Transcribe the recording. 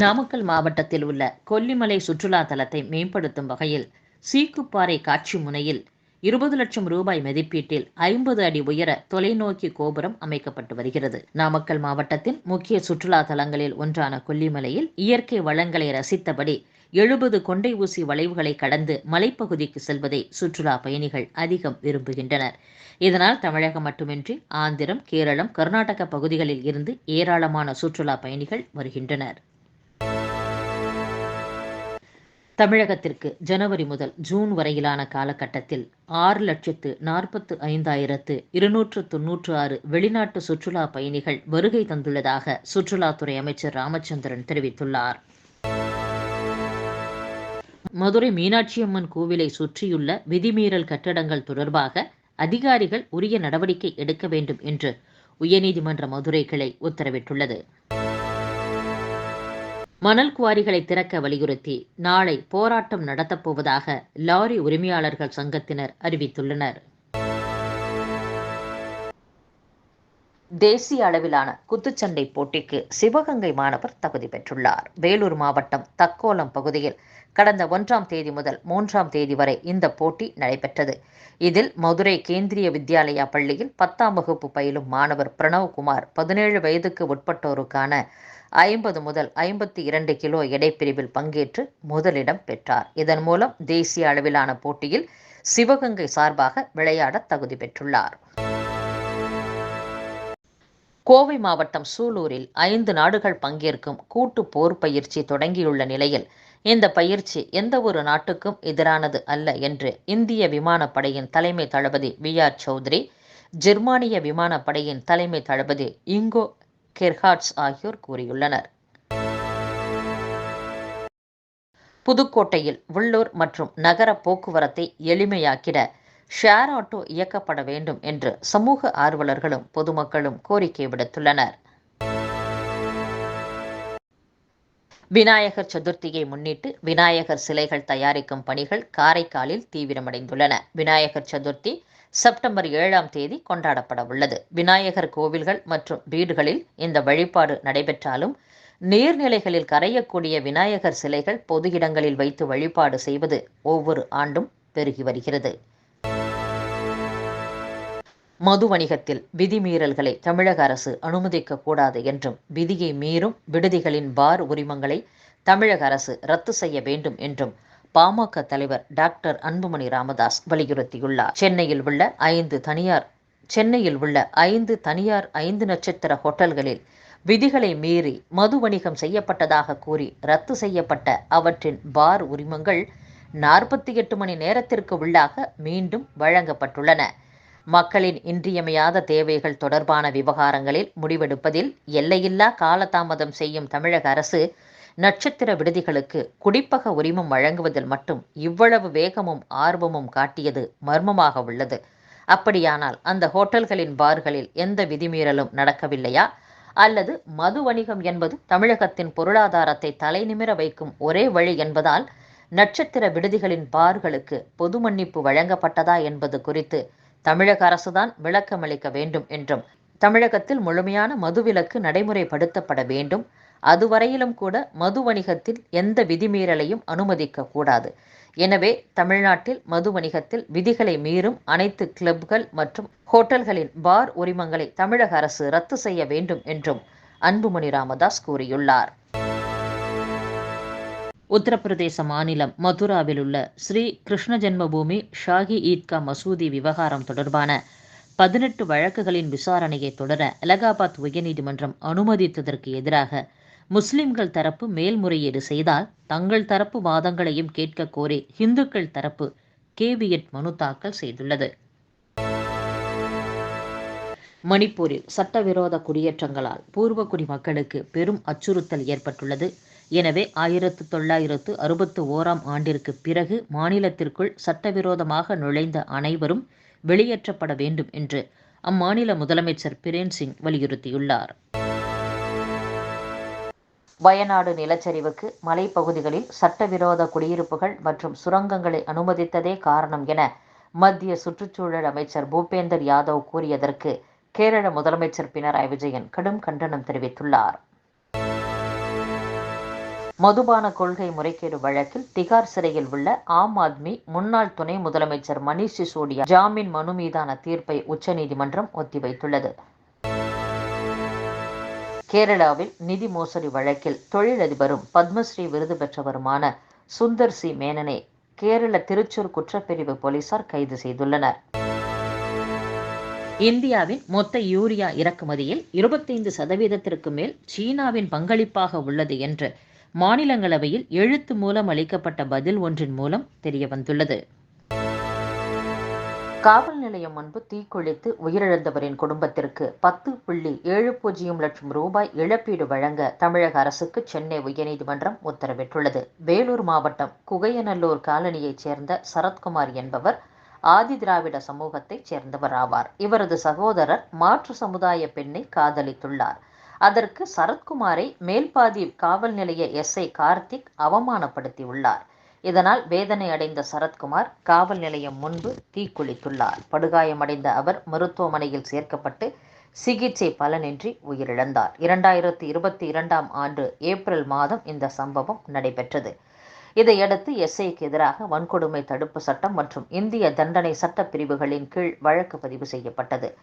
நாமக்கல் மாவட்டத்தில் உள்ள கொல்லிமலை சுற்றுலா தலத்தை மேம்படுத்தும் வகையில் சீக்குப்பாறை காட்சி முனையில் இருபது லட்சம் ரூபாய் மதிப்பீட்டில் ஐம்பது அடி உயர தொலைநோக்கி கோபுரம் அமைக்கப்பட்டு வருகிறது. நாமக்கல் மாவட்டத்தின் முக்கிய சுற்றுலா தலங்களில் ஒன்றான கொல்லிமலையில் இயற்கை வளங்களை ரசித்தபடி எழுபது கொண்டை ஊசி வளைவுகளை கடந்து மலைப்பகுதிக்கு செல்வதை சுற்றுலா பயணிகள் அதிகம் விரும்புகின்றனர். இதனால் தமிழகம் மட்டுமின்றி ஆந்திரம் கேரளம் கர்நாடக பகுதிகளில் இருந்து ஏராளமான சுற்றுலா பயணிகள் வருகின்றனர். தமிழகத்திற்கு ஜனவரி முதல் ஜூன் வரையிலான காலகட்டத்தில் ஆறு லட்சத்து நாற்பத்து ஐந்தாயிரத்து இருநூற்று தொன்னூற்று ஆறு வெளிநாட்டு சுற்றுலா பயணிகள் வருகை தந்துள்ளதாக சுற்றுலாத்துறை அமைச்சர் ராமச்சந்திரன் தெரிவித்துள்ளார். மதுரை மீனாட்சியம்மன் கோவிலை சுற்றியுள்ள விதிமீறல் கட்டடங்கள் தொடர்பாக அதிகாரிகள் உரிய நடவடிக்கை எடுக்க வேண்டும் என்று உயர்நீதிமன்ற மதுரை கிளை உத்தரவிட்டுள்ளது. மணல் குவாரிகளை திறக்க வலியுறுத்தி நாளை போராட்டம் நடத்தப்போவதாக லாரி உரிமையாளர்கள் சங்கத்தினர் அறிவித்துள்ளனர். தேசிய அளவிலான குத்துச்சண்டை போட்டிக்கு சிவகங்கை மாணவர் தகுதி பெற்றுள்ளார். வேலூர் மாவட்டம் தக்கோலம் பகுதியில் கடந்த ஒன்றாம் தேதி முதல் மூன்றாம் தேதி வரை இந்த போட்டி நடைபெற்றது. இதில் மதுரை கேந்திரிய வித்யாலயா பள்ளியில் பத்தாம் வகுப்பு பயிலும் மாணவர் பிரணவ்குமார் பதினேழு வயதுக்கு உட்பட்டோருக்கான ஐம்பது முதல் ஐம்பத்தி இரண்டு கிலோ எடைப்பிரிவில் பங்கேற்று முதலிடம் பெற்றார். இதன் மூலம் தேசிய அளவிலான போட்டியில் சிவகங்கை சார்பாக விளையாட தகுதி பெற்றுள்ளார். கோவை மாவட்டம் சூலூரில் ஐந்து நாடுகள் பங்கேற்கும் கூட்டு போர் பயிற்சி தொடங்கியுள்ள நிலையில் இந்த பயிற்சி எந்த ஒரு நாட்டுக்கும் எதிரானது அல்ல என்று இந்திய விமானப்படையின் தலைமை தளபதி வி ஆர் சௌத்ரி ஜெர்மானிய விமானப்படையின் தலைமை தளபதி இங்கோ கெர்ஹாட்ஸ் ஆகியோர் கூறியுள்ளனர். புதுக்கோட்டையில் உள்ளூர் மற்றும் நகர போக்குவரத்தை எளிமையாக்கிட ஷேர் ஆட்டோ இயக்கப்பட வேண்டும் என்று சமூக ஆர்வலர்களும் பொதுமக்களும் கோரிக்கை விடுத்துள்ளனர். விநாயகர் சதுர்த்தியை முன்னிட்டு விநாயகர் சிலைகள் தயாரிக்கும் பணிகள் காரைக்காலில் தீவிரமடைந்துள்ளன. விநாயகர் சதுர்த்தி செப்டம்பர் ஏழாம் தேதி கொண்டாடப்பட உள்ளது. விநாயகர் கோவில்கள் மற்றும் வீடுகளில் இந்த வழிபாடு நடைபெற்றாலும் நீர்நிலைகளில் கரையக்கூடிய விநாயகர் சிலைகள் பொது இடங்களில் வைத்து வழிபாடு செய்வது ஒவ்வொரு ஆண்டும் பெருகி வருகிறது. மது வணிகத்தில் விதிமீறல்களை தமிழக அரசு அனுமதிக்க கூடாது என்றும் விதியை மீறும் விடுதிகளின் பார் உரிமங்களை தமிழக அரசு ரத்து செய்ய வேண்டும் என்றும் பாமக தலைவர் டாக்டர் அன்புமணி ராமதாஸ் வலியுறுத்தியுள்ளார். சென்னையில் உள்ள ஐந்து தனியார் சென்னையில் உள்ள ஐந்து தனியார் ஐந்து நட்சத்திர ஹோட்டல்களில் விதிகளை மீறி மது வணிகம் செய்யப்பட்டதாக கூறி ரத்து செய்யப்பட்ட அவற்றின் பார் உரிமங்கள் நாற்பத்தி எட்டு மணி நேரத்திற்கு உள்ளாக மீண்டும் வழங்கப்பட்டுள்ளன. மக்களின் இன்றியமையாத தேவைகள் தொடர்பான விவகாரங்களில் முடிவெடுப்பதில் எல்லையில்லா காலதாமதம் செய்யும் தமிழக அரசு நட்சத்திர விடுதிகளுக்கு குடிப்பக உரிமம் வழங்குவதில் மட்டும் இவ்வளவு வேகமும் ஆர்வமும் காட்டியது மர்மமாக உள்ளது. அப்படியானால் அந்த ஹோட்டல்களின் பார்களில் எந்த விதிமீறலும் நடக்கவில்லையா? அல்லது மது வணிகம் என்பது தமிழகத்தின் பொருளாதாரத்தை தலைநிமிர வைக்கும் ஒரே வழி என்பதால் நட்சத்திர விடுதிகளின் பார்களுக்கு பொது மன்னிப்பு வழங்கப்பட்டதா என்பது குறித்து தமிழக அரசுதான் விளக்கமளிக்க வேண்டும் என்றும் தமிழகத்தில் முழுமையான மதுவிலக்கு நடைமுறைப்படுத்தப்பட வேண்டும். அதுவரையிலும் கூட மது வணிகத்தில் எந்த விதிமீறலையும் அனுமதிக்க கூடாது. எனவே தமிழ்நாட்டில் மது வணிகத்தில் விதிகளை மீறும் அனைத்து கிளப்கள் மற்றும் ஹோட்டல்களின் பார் உரிமங்களை தமிழக அரசு ரத்து செய்ய வேண்டும் என்றும் அன்புமணி ராமதாஸ் கூறியுள்ளார். உத்தரப்பிரதேச மாநிலம் மதுராவில் உள்ள ஸ்ரீ கிருஷ்ண ஜென்மபூமி ஷாகி ஈத்கா மசூதி விவகாரம் தொடர்பான பதினெட்டு வழக்குகளின் விசாரணையை தொடர அலகாபாத் உயர்நீதிமன்றம் அனுமதித்ததற்கு எதிராக முஸ்லிம்கள் தரப்பு மேல்முறையீடு செய்தால் தங்கள் தரப்பு வாதங்களையும் கேட்க கோரி இந்துக்கள் தரப்பு கேவியட் மனு தாக்கல் செய்துள்ளது. மணிப்பூரில் சட்டவிரோத குடியேற்றங்களால் பூர்வக்குடி மக்களுக்கு பெரும் அச்சுறுத்தல் ஏற்பட்டுள்ளது. எனவே ஆயிரத்து தொள்ளாயிரத்து அறுபத்து ஓராம் ஆண்டிற்கு பிறகு மாநிலத்திற்குள் சட்டவிரோதமாக நுழைந்த அனைவரும் வெளியேற்றப்பட வேண்டும் என்று அம்மாநில முதலமைச்சர் பிரேன் சிங் வலியுறுத்தியுள்ளார். வயநாடு நிலச்சரிவுக்கு மலைப்பகுதிகளில் சட்டவிரோத குடியிருப்புகள் மற்றும் சுரங்கங்களை அனுமதித்ததே காரணம் என மத்திய சுற்றுச்சூழல் அமைச்சர் பூபேந்தர் யாதவ் கூறியதற்கு கேரள முதலமைச்சர் பினராயி விஜயன் கடும் கண்டனம் தெரிவித்துள்ளார். மதுபான கொள்கை முறைகேடு வழக்கில் திகார் சிறையில் உள்ள ஆம் ஆத்மி முன்னாள் துணை முதலமைச்சர் மணீஷ் சிசோடியா ஜாமீன் மனு மீதான தீர்ப்பை உச்சநீதிமன்றம் ஒத்திவைத்துள்ளது. கேரளாவில் நிதி மோசடி வழக்கில் தொழிலதிபரும் பத்மஸ்ரீ விருது பெற்றவருமான சுந்தர் சி மேனனை கேரள திருச்சூர் குற்றப்பிரிவு போலீசார் கைது செய்துள்ளனர். இந்தியாவின் மொத்த யூரியா இறக்குமதியில் இருபத்தைந்து சதவீதத்திற்கு மேல் சீனாவின் பங்களிப்பாக உள்ளது என்று மாநிலங்களவையில் எழுத்து மூலம் அளிக்கப்பட்ட பதில் ஒன்றின் மூலம் தெரியவந்துள்ளது. காவல் நிலையம் முன்பு தீக்குளித்து உயிரிழந்தவரின் குடும்பத்திற்கு பத்து புள்ளி ஏழு பூஜ்ஜியம் லட்சம் ரூபாய் இழப்பீடு வழங்க தமிழக அரசுக்கு சென்னை உயர்நீதிமன்றம் உத்தரவிட்டுள்ளது. வேலூர் மாவட்டம் குகையநல்லூர் காலனியைச் சேர்ந்த சரத்குமார் என்பவர் ஆதி திராவிட சமூகத்தைச் சேர்ந்தவர் ஆவார். இவரது சகோதரர் மாற்று சமுதாய பெண்ணை காதலித்துள்ளார். அதற்கு சரத்குமாரை மேல்பாதி காவல் நிலைய எஸ்ஐ கார்த்திக் அவமானப்படுத்தியுள்ளார். இதனால் வேதனை அடைந்த சரத்குமார் காவல் நிலையம் முன்பு தீக்குளித்துள்ளார். படுகாயமடைந்த அவர் மருத்துவமனையில் சேர்க்கப்பட்டு சிகிச்சை பலனின்றி உயிரிழந்தார். இரண்டாயிரத்தி இருபத்தி இரண்டாம் ஆண்டு ஏப்ரல் மாதம் இந்த சம்பவம் நடைபெற்றது. இதையடுத்து எஸ்ஐக்கு எதிராக வன்கொடுமை தடுப்பு சட்டம் மற்றும் இந்திய தண்டனை சட்ட பிரிவுகளின் கீழ் வழக்கு பதிவு செய்யப்பட்டது.